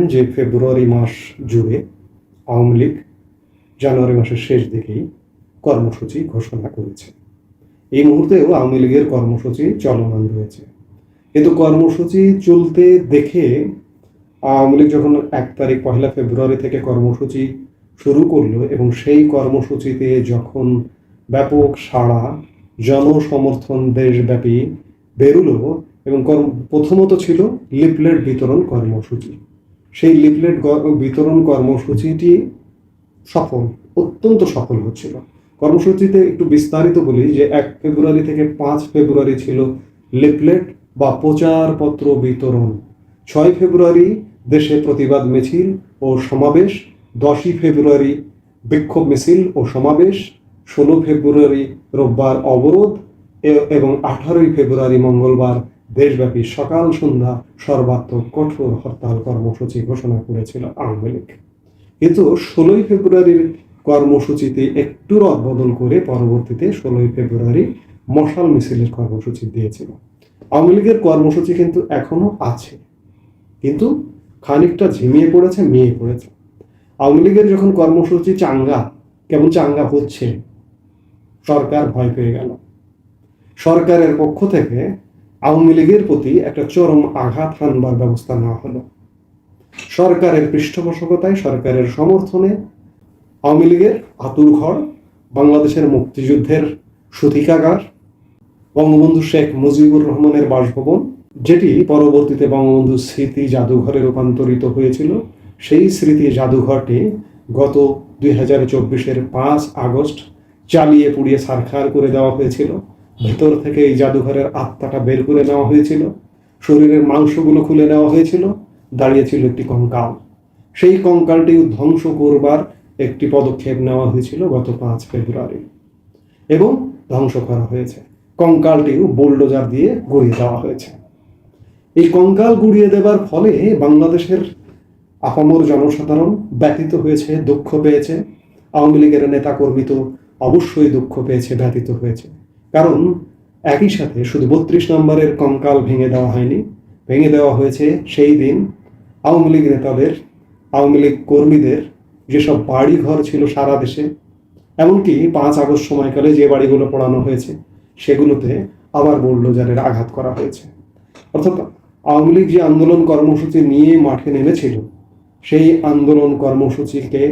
জানেন যে ফেব্রুয়ারি মাস জুড়ে আওয়ামী লীগ জানুয়ারি মাসের শেষ দিকেই কর্মসূচি ঘোষণা করেছে। এই মুহূর্তেও আওয়ামী লীগের কর্মসূচি চলমান রয়েছে। কিন্তু কর্মসূচি চলতে দেখে আওয়ামী লীগ যখন এক তারিখ পহেলা ফেব্রুয়ারি থেকে কর্মসূচি শুরু করল এবং সেই কর্মসূচিতে যখন ব্যাপক সাড়া, জনসমর্থন দেশব্যাপী বেরুলো এবং প্রথমত ছিল লিফলেট বিতরণ কর্মসূচি। সেই লিফলেট বিতরণ কর্মসূচিটি সফল, অত্যন্ত সফল হচ্ছিল। কর্মসূচিতে একটু বিস্তারিত বলি যে এক ফেব্রুয়ারি থেকে পাঁচ ফেব্রুয়ারি ছিল লিফলেট বা প্রচারপত্র বিতরণ। ছয় ফেব্রুয়ারি দেশে প্রতিবাদ মিছিল ও সমাবেশ, দশই ফেব্রুয়ারি বিক্ষোভ মিছিল ও সমাবেশ, ষোলো ফেব্রুয়ারি রোববার অবরোধ এবং আঠারোই ফেব্রুয়ারি মঙ্গলবার দেশব্যাপী সকাল সন্ধ্যা সর্বাত্মক কঠোর হরতাল কর্মসূচি ঘোষণা করেছিল আওয়ামী লীগ। কিন্তু ষোলোই ফেব্রুয়ারির কর্মসূচিতে একটু রদবদল করে পরবর্তীতে ষোলোই ফেব্রুয়ারি মশাল মিছিলের কর্মসূচি দিয়েছিল। আওয়ামী লীগের কর্মসূচি কিন্তু এখনও আছে। কিন্তু খানিকটা ঝিমিয়ে পড়েছে, মেয়ে পড়েছে। আওয়ামী লীগের যখন কর্মসূচি চাঙ্গা, কেমন চাঙ্গা হচ্ছে, সরকার ভয় পেয়ে গেল। সরকারের পক্ষ থেকে আওয়ামী লীগের প্রতি একটা চরম আঘাত হানবার ব্যবস্থা নেওয়া হলো। সরকারের পৃষ্ঠপোষকতায়, সরকারের সমর্থনে আওয়ামী লীগের আতুর ঘর, বাংলাদেশের মুক্তিযুদ্ধের সুতিকাগার, বঙ্গবন্ধু শেখ মুজিবুর রহমানের বাসভবন, যেটি পরবর্তীতে বঙ্গবন্ধু স্মৃতি জাদুঘরে রূপান্তরিত হয়েছিল। সেই স্মৃতি জাদুঘরটি গত দুই হাজার চব্বিশের পাঁচ আগস্ট চালিয়ে পুড়িয়ে সারখার করে দেওয়া হয়েছিল। ভেতর থেকে এই জাদুঘরের আত্মাটা বের করে নেওয়া হয়েছিল। শরীরের মাংসগুলো খুলে নেওয়া হয়েছিল। দাঁড়িয়েছিল একটি কঙ্কাল। সেই কঙ্কালটি ধ্বংস করবার একটি পদক্ষেপ নেওয়া হয়েছিল গত পাঁচ ফেব্রুয়ারি। এবং ধ্বংস করা হয়েছে। কঙ্কালটিও বোল্ডোজার দিয়ে গড়িয়ে দেওয়া হয়েছে। এই কঙ্কাল গুড়িয়ে দেবার ফলে বাংলাদেশের আপামর জনসাধারণ ব্যথিত হয়েছে, দুঃখ পেয়েছে। আওয়ামী লীগের নেতাকর্মী তো অবশ্যই দুঃখ পেয়েছে, ব্যথিত হয়েছে। কারণ একই সাথে শুধু বত্রিশ নম্বরের কঙ্কাল ভেঙে দেওয়া হয়নি। ভেঙে দেওয়া হয়েছে সেই দিন আওয়ামী লীগ নেতাদের, আওয়ামী লীগ কর্মীদের যেসব বাড়ি ঘর ছিল সারা দেশে, এমনকি পাঁচ আগস্ট সময়কালে যে বাড়িগুলো পড়ানো হয়েছে, সেগুলোতে আবার বোল্ডোজারের আঘাত করা হয়েছে। অর্থাৎ আওয়ামী লীগ যে আন্দোলন কর্মসূচি নিয়ে মাঠে নেমেছিল, সেই আন্দোলন কর্মসূচিকে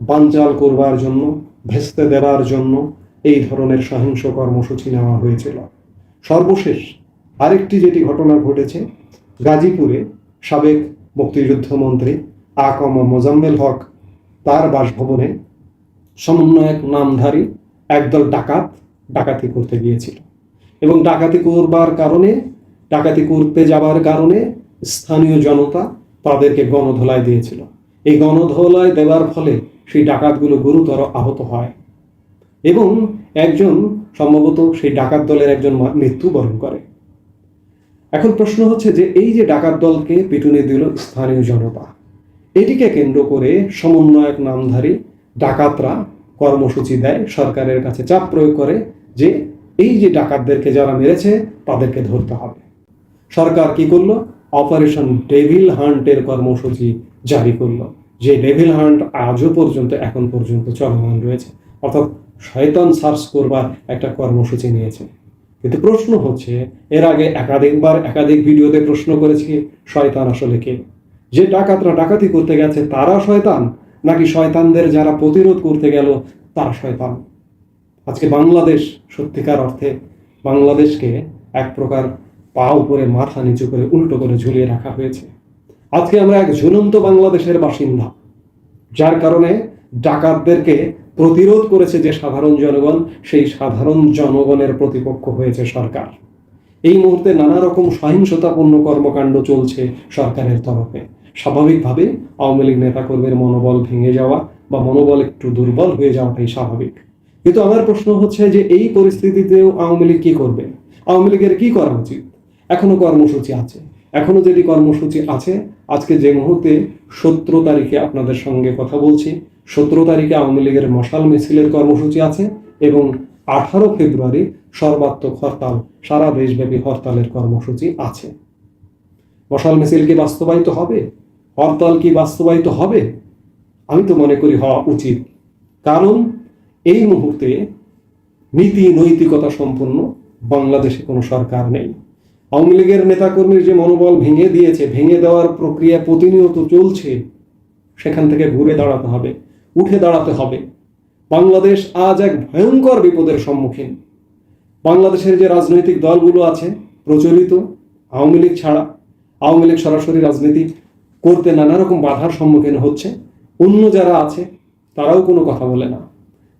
বানচাল করবার জন্য, ভেস্তে দেওয়ার জন্য এই ধরনের সহিংস কর্মসূচি নেওয়া হয়েছিল। সর্বশেষ আরেকটি যেটি ঘটনা ঘটেছে, গাজীপুরে সাবেক মুক্তিযুদ্ধ মন্ত্রী আকম মোজাম্মেল হক তার বাসভবনে সমন্বয়ক নামধারী একদল ডাকাত ডাকাতি করতে গিয়েছিল এবং ডাকাতি করবার কারণে, ডাকাতি করতে যাবার কারণে স্থানীয় জনতা তাদেরকে গণধোলায় দিয়েছিল। এই গণধোলায় দেওয়ার ফলে সেই ডাকাতগুলো গুরুতর আহত হয়। এবং একজন সম্ভবত সেই ডাকাত দলের একজন মৃত্যুবরণ করে। এখন প্রশ্ন হচ্ছে যে এই যে ডাকাত দলকে পিটুনি দিল স্থানীয় জনতা, এটিকে কেন্দ্র করে সমন্বয়ক নামধারী ডাকাতরা কর্মসূচি দেয়, সরকারের কাছে চাপ প্রয়োগ করে যে এই যে ডাকাতদেরকে যারা মেরেছে তাদেরকে ধরতে হবে। সরকার কি করল? অপারেশন ডেভিল হান্টের কর্মসূচি জারি করল, যে ডেভিল হান্ট আজও পর্যন্ত, এখন পর্যন্ত চলমান রয়েছে। অর্থাৎ শয়তান সার্চ করবার একটা কর্মসূচি নিয়েছে। কিন্তু প্রশ্ন হচ্ছে, এর আগে একাধিকবার একাধিক ভিডিওতে প্রশ্ন করেছি শয়তান আসলে কে? যে ডাকাতরা ডাকাতি করতে গেছে তারা শয়তান, নাকি শয়তানদের যারা প্রতিরোধ করতে গেল তারা শয়তান? আজকে বাংলাদেশ সত্যিকার অর্থে বাংলাদেশকে এক প্রকার পা উপরে মাথা নিচু করে উল্টো করে ঝুলিয়ে রাখা হয়েছে। আজকে আমরা এক ঝুলন্ত বাংলাদেশের বাসিন্দা, যার কারণে ডাকাতদেরকে প্রতিরোধ করেছে যে সাধারণ জনগণ, সেই সাধারণ জনগণের প্রতিপক্ষ হয়েছে সরকার। এই মুহূর্তে নানা রকম সহিংসতাপূর্ণ কর্মকাণ্ড চলছে সরকারের তরফে। স্বাভাবিকভাবে আওয়ামী লীগ নেতাকর্মীর মনোবল ভেঙে যাওয়া বা মনোবল একটু দুর্বল হয়ে যাওয়াটাই স্বাভাবিক। কিন্তু আমার প্রশ্ন হচ্ছে যে এই পরিস্থিতিতেও আওয়ামী লীগ কি করবে? আওয়ামী লীগের কি করা উচিত? এখনও কর্মসূচি আছে। এখনও যেটি কর্মসূচি আছে, আজকে যে মুহূর্তে সতেরো তারিখে আপনাদের সঙ্গে কথা বলছি সতেরো তারিখে আওয়ামী লীগের মশাল মিছিলের কর্মসূচি আছে এবং আঠারো ফেব্রুয়ারি সর্বাত্মক হরতাল, সারা দেশব্যাপী হরতালের কর্মসূচি আছে। মশাল মিছিল কি বাস্তবায়িত হবে? হরতাল কি বাস্তবায়িত হবে? আমি তো মনে করি হওয়া উচিত। কারণ এই মুহূর্তে নীতি নৈতিকতা সম্পন্ন বাংলাদেশে কোনো সরকার নেই। আওয়ামী লীগের নেতাকর্মীর যে মনোবল ভেঙে দিয়েছে, ভেঙে দেওয়ার প্রক্রিয়া প্রতিনিয়ত চলছে, সেখান থেকে ঘুরে দাঁড়াতে হবে। উঠে দাঁড়াতে হবে। বাংলাদেশ আজ এক ভয়ঙ্কর বিপদের সম্মুখীন। বাংলাদেশের যে রাজনৈতিক দলগুলো আছে, প্রচলিত, আওয়ামী লীগ ছাড়া, আওয়ামী লীগ সরাসরি রাজনীতি করতে নানা রকম বাধার সম্মুখীন হচ্ছে। অন্য যারা আছে, তারাও কোনো কথা বলে না।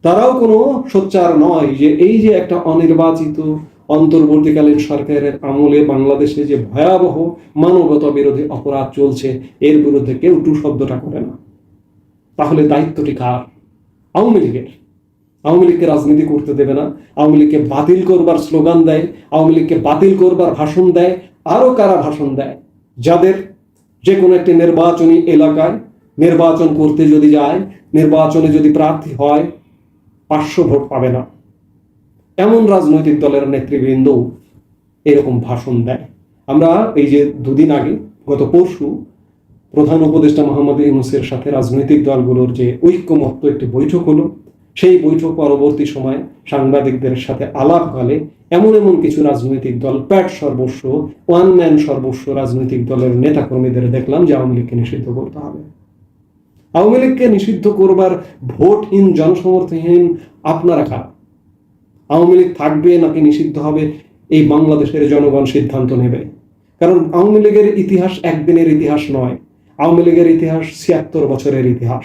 তারাও কোনো সোচ্চার নয় যে এই যে একটা অনির্বাচিত, অন্তর্বর্তীকালীন সরকারের আমলে বাংলাদেশে যে ভয়াবহ মানবতা বিরোধী অপরাধ চলছে, এর বিরুদ্ধে কেউ টু শব্দটা করে না। তাহলে দায়িত্বটি কার? আওয়ামী লীগের। আওয়ামী লীগকে রাজনীতি করতে দেবে না। আওয়ামী লীগকে বাতিল করবার স্লোগান দেয়। আওয়ামী লীগকে বাতিল করবার ভাষণ দেয়। আরও কারা ভাষণ দেয়? যাদের যে কোনো একটি নির্বাচনী এলাকায় নির্বাচন করতে যদি যায়, নির্বাচনে যদি প্রার্থী হয়, পাঁচশো ভোট পাবে না। এমন রাজনৈতিক দলের নেতৃবৃন্দ এরকম ভাষণ দেয়। আমরা এই যে দুদিন আগে, গত পরশু প্রধান উপদেষ্টা মোহাম্মদ ইউনুসের সাথে রাজনৈতিক দলগুলোর যে ঐক্যমত্য একটি বৈঠক হলো, সেই বৈঠক পরবর্তী সময় সাংবাদিকদের সাথে আলাপকালে এমন এমন কিছু রাজনৈতিক দল, প্যাট সর্বস্ব, ওয়ান ম্যান সর্বস্ব রাজনৈতিক দলের নেতাকর্মীদের দেখলাম যে আওয়ামী লীগকে নিষিদ্ধ করতে হবে। আওয়ামী লীগকে নিষিদ্ধ করবার ভোটহীন জনসমর্থহীন আপনারা কারা? আওয়ামী লীগ থাকবে নাকি নিষিদ্ধ হবে, এই বাংলাদেশের জনগণ সিদ্ধান্ত নেবে। কারণ আওয়ামী লীগের ইতিহাস একদিনের ইতিহাস নয় আওয়ামী লীগের ইতিহাস, ছিয়াত্তর বছরের ইতিহাস।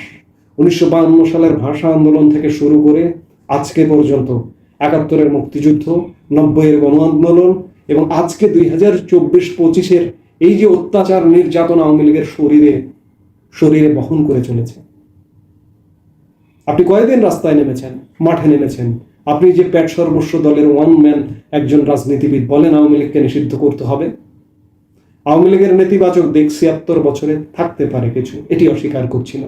উনিশশো বাহান্ন সালের ভাষা আন্দোলন থেকে শুরু করে আজকে পর্যন্ত একাত্তরের মুক্তিযুদ্ধ, নব্বইয়ের গণ আন্দোলন এবং আজকে দুই হাজার চব্বিশ পঁচিশের এই যে অত্যাচার, নির্যাতন আওয়ামী লীগের শরীরে শরীরে বহন করে চলেছে। আপনি কয়েকদিন রাস্তায় নেমেছেন? মাঠে নেমেছেন। আপনি যে প্যাট সর্বস্ব দলের ওয়ান ম্যান একজন রাজনীতিবিদ বলেন আওয়ামী লীগকে নিষিদ্ধ করতে হবে। আওয়ামী লীগের নেতিবাচক দিক ছিয়াত্তর বছরে থাকতে পারে কিছু, এটি অস্বীকার করছি না।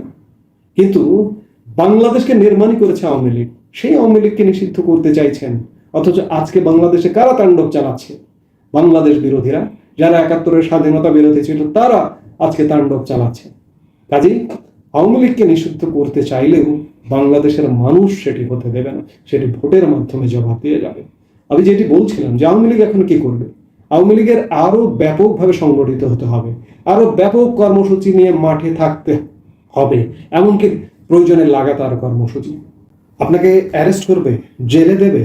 কিন্তু বাংলাদেশকে নির্মাণই করেছে আওয়ামী লীগ। সেই আওয়ামী লীগকে নিষিদ্ধ করতে চাইছেন। অথচ আজকে বাংলাদেশে কারা তাণ্ডব চালাচ্ছে? বাংলাদেশ বিরোধীরা, যারা একাত্তরের স্বাধীনতা বিরোধী ছিল, তারা আজকে তাণ্ডব চালাচ্ছে। কাজেই আওয়ামী লীগকে নিষিদ্ধ করতে চাইলেও বাংলাদেশের মানুষ সেটি হতে দেবে না, সেটি ভোটের মাধ্যমে জবাব দিয়ে যাবে। আমি যেটি বলছিলাম যে আওয়ামী লীগ এখন কি করবে? আওয়ামী লীগের আরও ব্যাপকভাবে সংগঠিত হতে হবে, আরও ব্যাপক কর্মসূচি নিয়ে মাঠে থাকতে হবে, এমনকি প্রয়োজনে লাগাতার কর্মসূচি। আপনাকে অ্যারেস্ট করবে, জেলে দেবে,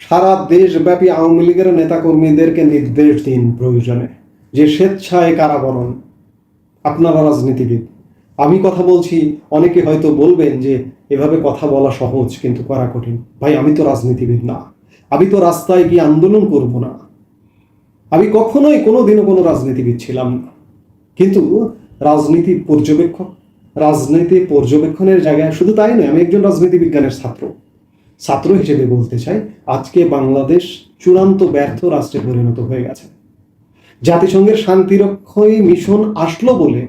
সারা দেশব্যাপী আওয়ামী লীগের নেতাকর্মীদেরকে নির্দেশ দিন প্রয়োজনে। যে স্বেচ্ছায় কারাবরণ আপনারা রাজনীতিবিদ। আমি কথা বলছি, অনেকে হয়তো বলবেন যে এভাবে কথা বলা সহজ, কিন্তু করা কঠিন। ভাই, আমি তো রাজনীতিবিদ না। আমি তো রাস্তায় গিয়ে আন্দোলন করব না। আমি কখনোই কোনো দিনও কোনো রাজনীতিবিদ ছিলাম না। কিন্তু রাজনীতি পর্যবেক্ষক, রাজনীতি পর্যবেক্ষণের জায়গায় শুধু তাই নয়, আমি একজন রাজনীতি বিজ্ঞানের ছাত্র। ছাত্র হিসেবে বলতে চাই, আজকে বাংলাদেশ চূড়ান্ত ব্যর্থ রাষ্ট্রে পরিণত হয়ে গেছে। জাতিসংঘের শান্তিরক্ষী মিশন আসলো বলে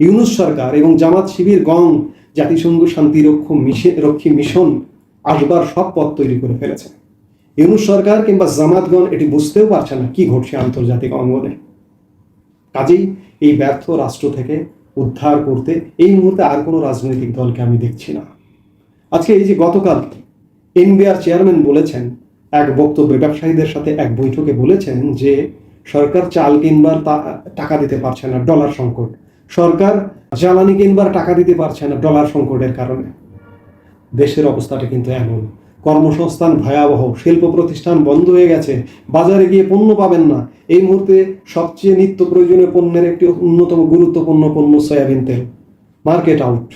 ইউনুস সরকার এবং জামাত শিবির গং জাতিসংঘ শান্তিরক্ষ মিশে, রক্ষী মিশন আসবার সব পথ তৈরি করে ফেলেছে। ইউনুস সরকার কিংবা জামাতগণ এটি বুঝতেও পারছে না কি ঘটছে আন্তর্জাতিক অঙ্গনে। কাজেই এই ব্যর্থ রাষ্ট্র থেকে উদ্ধার করতে এই মুহূর্তে আর কোনো রাজনৈতিক দলকে আমি দেখছি না। আজকে এই যে গতকাল এনবিআর চেয়ারম্যান বলেছেন, এক বক্তব্যে ব্যবসায়ীদের সাথে এক বৈঠকে বলেছেন যে সরকার চাল কিনবার টাকা দিতে পারছে না, ডলার সংকট। সরকার জ্বালানি কিনবার টাকা দিতে পারছে না, ডলার সংকটের কারণে। দেশের অবস্থাটা কিন্তু এমন। কর্মসংস্থান ভয়াবহ, শিল্প প্রতিষ্ঠান বন্ধ হয়ে গেছে, বাজারে গিয়ে পণ্য পাবেন না। এই মুহূর্তে সবচেয়ে নিত্য প্রয়োজনীয় পণ্যের একটি অন্যতম গুরুত্বপূর্ণ পণ্য সয়াবিন তেল, মার্কেট আউট।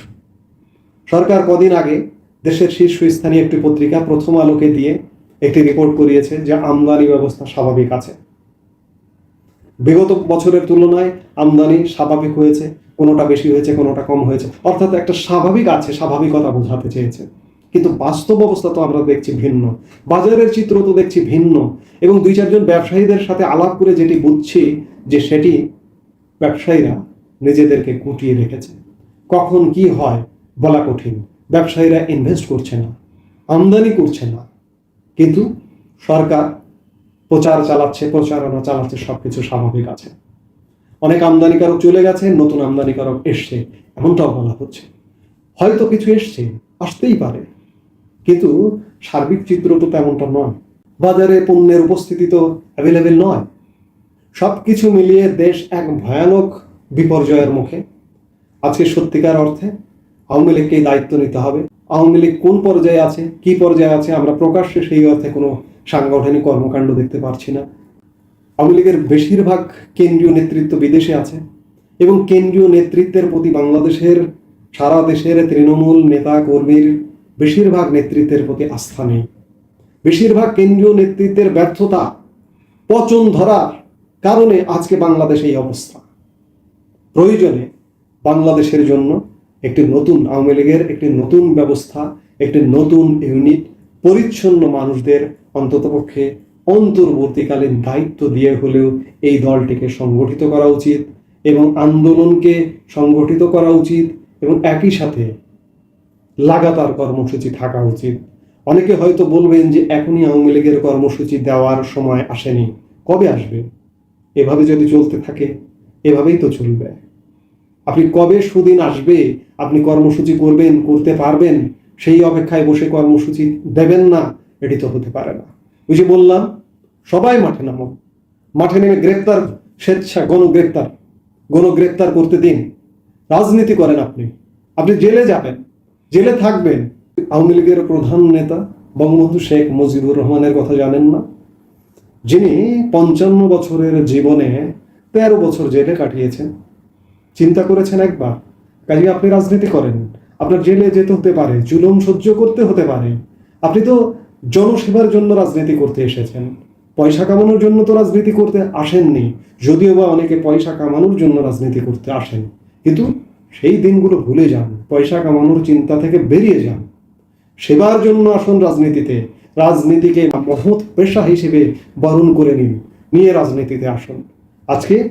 সরকার কদিন আগে দেশের শীর্ষস্থানীয় একটি পত্রিকা প্রথম আলোকে দিয়ে একটি রিপোর্ট করিয়েছে যে আমদানি ব্যবস্থা স্বাভাবিক আছে। বিগত বছরের তুলনায় আমদানি স্বাভাবিক হয়েছে, কোনোটা বেশি হয়েছে, কোনোটা কম হয়েছে। অর্থাৎ একটা স্বাভাবিক আছে, স্বাভাবিকতা বোঝাতে চেয়েছে। কিন্তু বাস্তব অবস্থা তো আমরা দেখছি ভিন্ন। বাজারের চিত্র তো দেখছি ভিন্ন। এবং দুই চারজন ব্যবসায়ীদের সাথে আলাপ করে যেটি বুঝছি যে সেটি ব্যবসায়ীরা নিজেদেরকে কুটিয়ে রেখেছে। কখন কি হয় বলা কঠিন। ব্যবসায়ীরা ইনভেস্ট করছে না, আমদানি করছে না। কিন্তু সরকার প্রচার চালাচ্ছে, প্রচারণা চালাচ্ছে, সবকিছু স্বাভাবিক আছে। অনেক আমদানিকারক চলে গেছে, নতুন আমদানিকারক এসছে, এমনটাও বলা হচ্ছে। হয়তো কিছু এসছে, আসতেই পারে। কিন্তু সার্বিক চিত্র তো তেমনটা নয়। বাজারে পণ্যের উপস্থিতি তো অ্যাভেলেবেল নয়। সব কিছু মিলিয়ে দেশ এক ভয়ানক বিপর্যয়ের মুখে। আজকে সত্যিকার অর্থে আওয়ামী লীগকেই দায়িত্ব নিতে হবে। আওয়ামী লীগ কোন পর্যায়ে আছে, কি পর্যায়ে আছে, আমরা প্রকাশ্যে সেই অর্থে কোনো সাংগঠনিক কর্মকাণ্ড দেখতে পারছি না। আওয়ামী লীগের বেশিরভাগ কেন্দ্রীয় নেতৃত্ব বিদেশে আছে এবং কেন্দ্রীয় নেতৃত্বের প্রতি বাংলাদেশের সারা দেশের তৃণমূল নেতা কর্মীর বেশিরভাগ নেতৃত্বের প্রতি আস্থা নেই। বেশিরভাগ কেন্দ্রীয় নেতৃত্বের ব্যর্থতা পচন ধরার কারণে আজকে বাংলাদেশ এই অবস্থা। প্রয়োজনে বাংলাদেশের জন্য একটি নতুন আওয়ামী লীগের একটি নতুন ব্যবস্থা, একটি নতুন ইউনিট পরিচ্ছন্ন মানুষদের অন্ততপক্ষে অন্তর্বর্তীকালীন দায়িত্ব দিয়ে হলেও এই দলটিকে সংগঠিত করা উচিত এবং আন্দোলনকে সংগঠিত করা উচিত এবং একই সাথে লাগাতার কর্মসূচি থাকা উচিত। অনেকে হয়তো বলবেন যে এখনই আওয়ামী লীগের কর্মসূচি দেওয়ার সময় আসেনি। কবে আসবে? এভাবে যদি চলতে থাকে, এভাবেই তো চলবে। আপনি কবে সুদিন আসবে? আপনি কর্মসূচি করবেন, করতে পারবেন, সেই অপেক্ষায় বসে কর্মসূচি দেবেন না, এটি তো হতে পারে না। ওই যে বললাম, সবাই মাঠে নামো মাঠে নেমে গ্রেপ্তার, স্বেচ্ছা গণগ্রেপ্তার। গণগ্রেপ্তার করতে দিন। রাজনীতি করেন আপনি। আপনি জেলে যাবেন। জেলে থাকবেন। আওয়ামী লীগের প্রধান নেতা বঙ্গবন্ধু শেখ মুজিবুর রহমানের কথা জানেন না? যিনি পঞ্চান্ন বছরের জীবনে তেরো বছর জেলে কাটিয়েছেন। চিন্তা করেছেন একবার কাজে আপনি রাজনীতি করেন। আপনার জেলে যেতে হতে পারে, জুলুম সহ্য করতে হতে পারে। আপনি তো জনসেবার জন্য রাজনীতি করতে এসেছেন। পয়সা কামানোর জন্য তো রাজনীতি করতে আসেননি। যদিও বা অনেকে পয়সা কামানোর জন্য রাজনীতি করতে আসেন। কিন্তু সেই দিনগুলো ভুলে যান। পয়সা কামানোর চিন্তা থেকে বেরিয়ে যান। সেবার জন্য আসুন রাজনীতিতে। রাজনীতিকে মহৎ পেশা হিসেবে বরণ করে নিন। নিয়ে রাজনীতিতে আসুন। আজকে